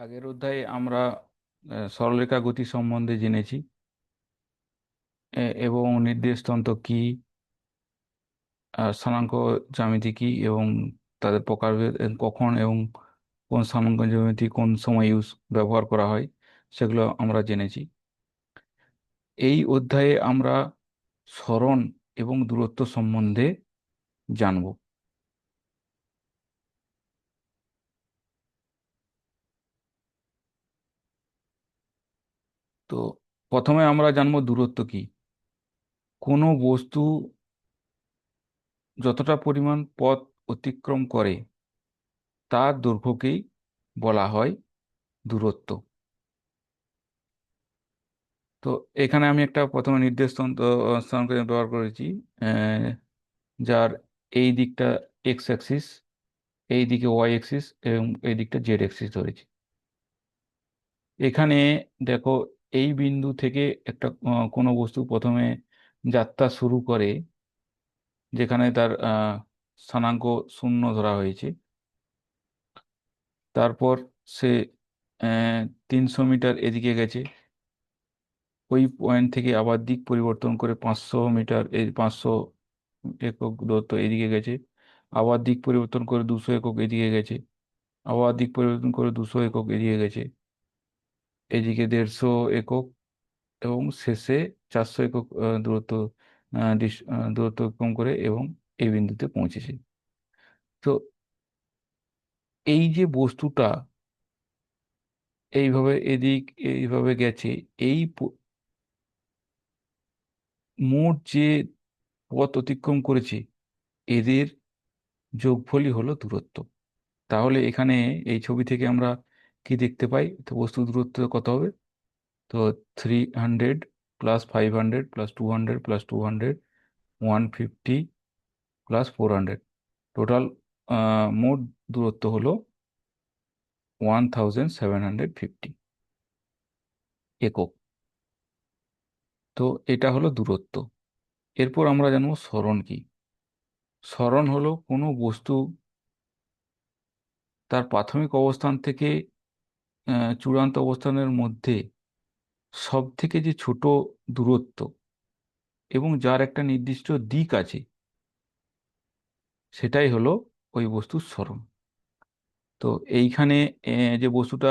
আগের অধ্যায়ে আমরা সরলরেখা গতি সম্বন্ধে জেনেছি। এবং নির্দেশতন্ত্র কি স্থানাঙ্ক জ্যামিতি কি, এবং তাদের প্রকারভেদ কখন এবং কোন স্থানাঙ্ক জ্যামিতি কোন সময় ইউজ, ব্যবহার করা হয়, সেগুলো আমরা জেনেছি। এই অধ্যায়ে আমরা সরণ এবং দূরত্ব সম্বন্ধে জানব। তো প্রথমে আমরা জানব দূরত্ব কি। কোনো বস্তু যতটা পরিমাণ পথ অতিক্রম করে, তার দৈর্ঘ্যকেই বলা হয় দূরত্ব। তো এখানে আমি একটা প্রথমে নির্দেশ তন্ত্র ব্যবহার করেছি যার এই দিকটা এক্স অ্যাক্সিস, এই দিকে ওয়াই অ্যাক্সিস এবং এই দিকটা জেড অ্যাক্সিস ধরেছি। এখানে দেখো এই বিন্দু থেকে একটা কোনো বস্তু প্রথমে যাত্রা শুরু করে, যেখানে তার স্থানাঙ্ক শূন্য ধরা হয়েছে। তারপর সে তিনশো মিটার এদিকে গেছে। ওই পয়েন্ট থেকে আবার দিক পরিবর্তন করে পাঁচশো মিটার পাঁচশো একক দূরত্ব এদিকে গেছে। আবার দিক পরিবর্তন করে দুশো একক এদিকে গেছে। আবার দিক পরিবর্তন করে দুশো একক এদিকে গেছে। এদিকে দেড়শো একক এবং শেষে চারশো একক দূরত্ব দূরত্ব অতিক্রম করে এবং এই বিন্দুতে পৌঁছেছে। তো এই যে বস্তুটা এইভাবে এদিক এইভাবে গেছে, এই মোট যে পথ অতিক্রম করেছে, এদের যোগফলই হলো দূরত্ব। তাহলে এখানে এই ছবি থেকে আমরা কি দেখতে পাই? তো বস্তু দূরত্ব কত হবে? তো three hundred plus five hundred plus two hundred plus two hundred one fifty plus four hundred total মোট দূরত্ব হলো one thousand seven hundred fifty একক। তো এটা হলো দূরত্ব। এরপর আমরা জানব সরণ কি? সরণ হলো কোনো বস্তু তার প্রাথমিক অবস্থান থেকে চূড়ান্ত অবস্থানের মধ্যে সব থেকে যে ছোট দূরত্ব এবং যার একটা নির্দিষ্ট দিক আছে, সেটাই হলো ওই বস্তুর স্মরণ। তো এইখানে যে বস্তুটা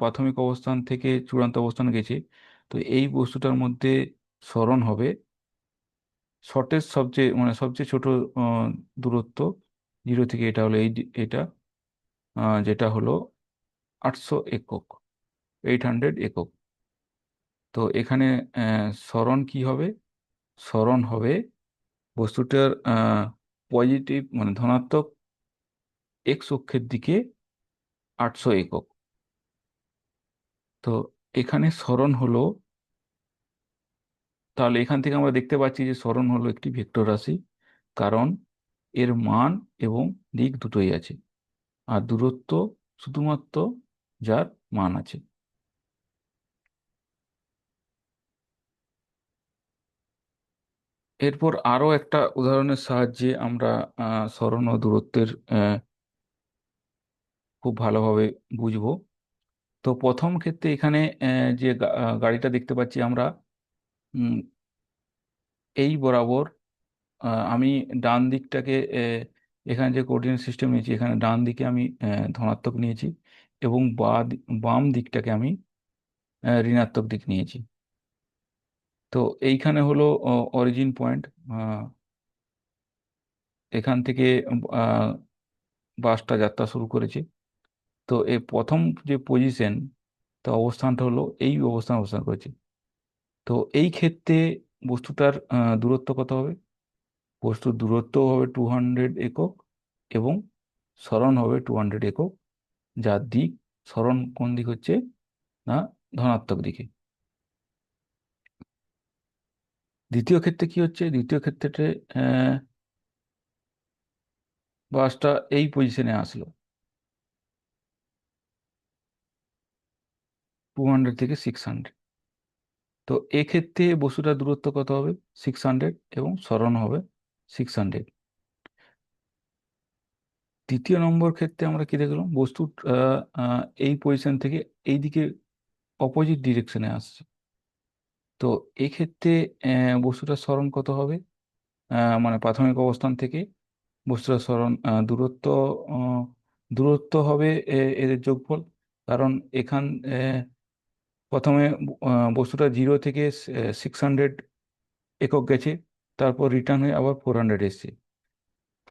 প্রাথমিক অবস্থান থেকে চূড়ান্ত অবস্থান গেছে, তো এই বস্তুটার মধ্যে স্মরণ হবে শর্টেস্ট সবচেয়ে মানে সবচেয়ে ছোট দূরত্ব জিরো থেকে এটা হলো এই, এটা যেটা হলো আটশো একক এইট হান্ড্রেড একক। তো এখানে সরণ কি হবে? সরণ হবে বস্তুটার পজিটিভ মানে ধনাত্মক এক্স অক্ষের দিকে আটশো একক। তো এখানে সরণ হলো, তাহলে এখান থেকে আমরা দেখতে পাচ্ছি যে সরণ হলো একটি ভেক্টর রাশি, কারণ এর মান এবং দিক দুটোই আছে। আর দূরত্ব শুধুমাত্র যার মান আছে। এরপর আরও একটা উদাহরণের সাহায্যে আমরা সরণ ও দূরত্বের খুব ভালোভাবে বুঝব। তো প্রথম ক্ষেত্রে এখানে যে গাড়িটা দেখতে পাচ্ছি আমরা এই বরাবর আমি ডান দিকটাকে এখানে যে কোঅর্ডিনেট সিস্টেম নিয়েছি, এখানে ডান দিকে আমি ধনাত্মক নিয়েছি। এবং বা বাম দিকটাকে আমি ঋণাত্মক দিক নিয়েছি। তো এইখানে হলো অরিজিন পয়েন্ট এখান থেকে বাসটা যাত্রা শুরু করেছে। তো এই প্রথম যে পজিশন তো অবস্থানটা হলো এই অবস্থান অবস্থান করেছে। তো এই ক্ষেত্রে বস্তুটার দূরত্ব কত হবে? বস্তুর দূরত্ব হবে টু হান্ড্রেড একক এবং সরণ হবে টু হান্ড্রেড একক। যার দিক সরণ কোন দিক হচ্ছে? না, ধনাত্মক দিকে। দ্বিতীয় ক্ষেত্রে কি হচ্ছে? দ্বিতীয় ক্ষেত্রে বাসটা এই পজিশনে আসলো। টু হান্ড্রেড থেকে সিক্স হান্ড্রেড তো এক্ষেত্রে বস্তুটার দূরত্ব কত হবে? সিক্স হান্ড্রেড এবং সরণ হবে সিক্স হান্ড্রেড তৃতীয় নম্বর ক্ষেত্রে আমরা কি দেখলাম? বস্তু এই পজিশন থেকে এই দিকে অপোজিট ডিরেকশনে আসছে। তো এক্ষেত্রে বস্তুটার সরণ কত হবে? মানে প্রাথমিক অবস্থান থেকে বস্তুটার আহ, দূরত্ব দূরত্ব হবে এদের যোগফল। কারণ এখান প্রথমে বস্তুটা জিরো থেকে সিক্স হান্ড্রেড একক গেছে তারপর রিটার্ন হয়ে আবার ফোর হান্ড্রেড এসছে।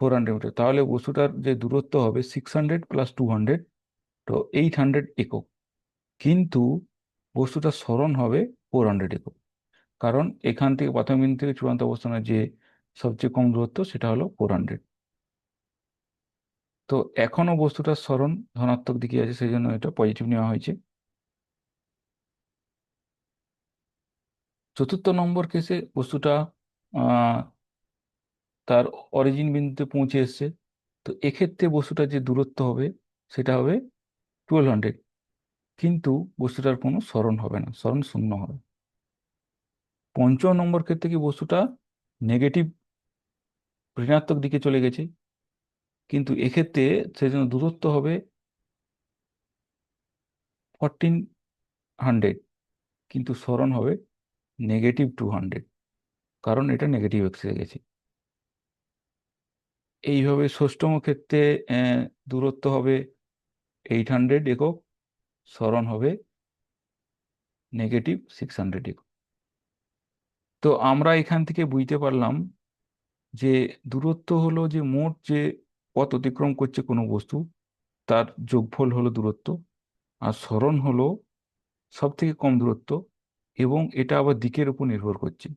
ফোর হান্ড্রেড মিটার তাহলে বস্তুটার যে দূরত্ব হবে six hundred plus two hundred তো এইট হান্ড্রেড একক। কিন্তু বস্তুটার স্মরণ হবে ফোর হান্ড্রেড একক। কারণ এখান থেকে প্রাথমিক বিন্দু থেকে চূড়ান্ত অবস্থানের যে সবচেয়ে কম দূরত্ব, সেটা হলো ফোর হান্ড্রেড তো এখনও বস্তুটার স্মরণ ধনাত্মক দিকে আছে, সেই জন্য এটা পজিটিভ নেওয়া হয়েছে। চতুর্থ নম্বর কেসে বস্তুটা তার অরিজিন বিন্দুতে পৌঁছে এসছে। তো এক্ষেত্রে বস্তুটার যে দূরত্ব হবে, সেটা হবে টুয়েলভ হান্ড্রেড কিন্তু বস্তুটার কোনো স্মরণ হবে না, স্মরণ শূন্য হবে। পঞ্চম নম্বর ক্ষেত্রে কি বস্তুটা নেগেটিভ ঋণাত্মক দিকে চলে গেছে? কিন্তু এক্ষেত্রে সেজন্য দূরত্ব হবে ফরটিন হান্ড্রেড কিন্তু স্মরণ হবে নেগেটিভ টু হান্ড্রেড কারণ এটা নেগেটিভ এক্সে গেছে। এইভাবে ষষ্ঠম ক্ষেত্রে দূরত্ব হবে এইট হান্ড্রেড একক, সরণ হবে নেগেটিভ সিক্স হান্ড্রেড একক। তো আমরা এখান থেকে বুঝতে পারলাম যে দূরত্ব হলো যে মোট যে পথ অতিক্রম করছে কোনো বস্তু, তার যোগফল হলো দূরত্ব, আর সরণ হলো সব থেকে কম দূরত্ব, এবং এটা আবার দিকের উপর নির্ভর করছে।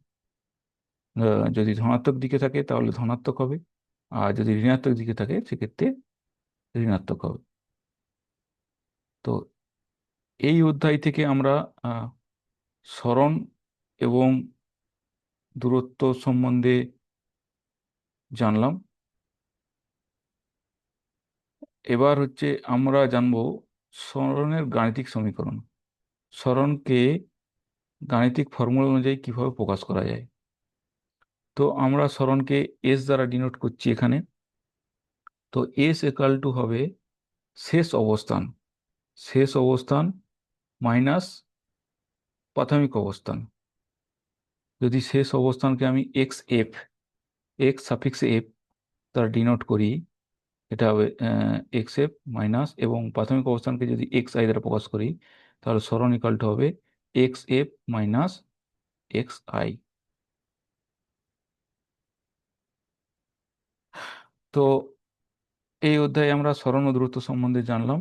যদি ধনাত্মক দিকে থাকে তাহলে ধনাত্মক হবে। আর যদি ঋণাত্মক দিকে থাকে, সেক্ষেত্রে ঋণাত্মক হবে। তো এই অধ্যায় থেকে আমরা স্মরণ এবং দূরত্ব সম্বন্ধে জানলাম। এবার হচ্ছে আমরা জানব সরণের গাণিতিক সমীকরণ। স্মরণকে গাণিতিক ফর্মুলা অনুযায়ী কীভাবে প্রকাশ করা যায়? তো আমরা সরণকে এস দ্বারা ডিনোট করছি এখানে। তো এস একাল টু হবে শেষ অবস্থান শেষ অবস্থান মাইনাস প্রাথমিক অবস্থান। যদি শেষ অবস্থানকে আমি X F X suffix F দ্বারা ডিনোট করি, এটা হবে এক্স এফ মাইনাস এবং প্রাথমিক অবস্থানকে যদি এক্স আই দ্বারা প্রকাশ করি, তাহলে সরণ ইকাল টু হবে X F minus X I তো এই অধ্যায়ে আমরা স্মরণ ও দ্রুত সম্বন্ধে জানলাম।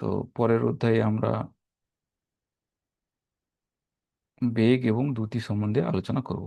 তো পরের অধ্যায়ে আমরা বেগ এবং দ্রুতি সম্বন্ধে আলোচনা করব।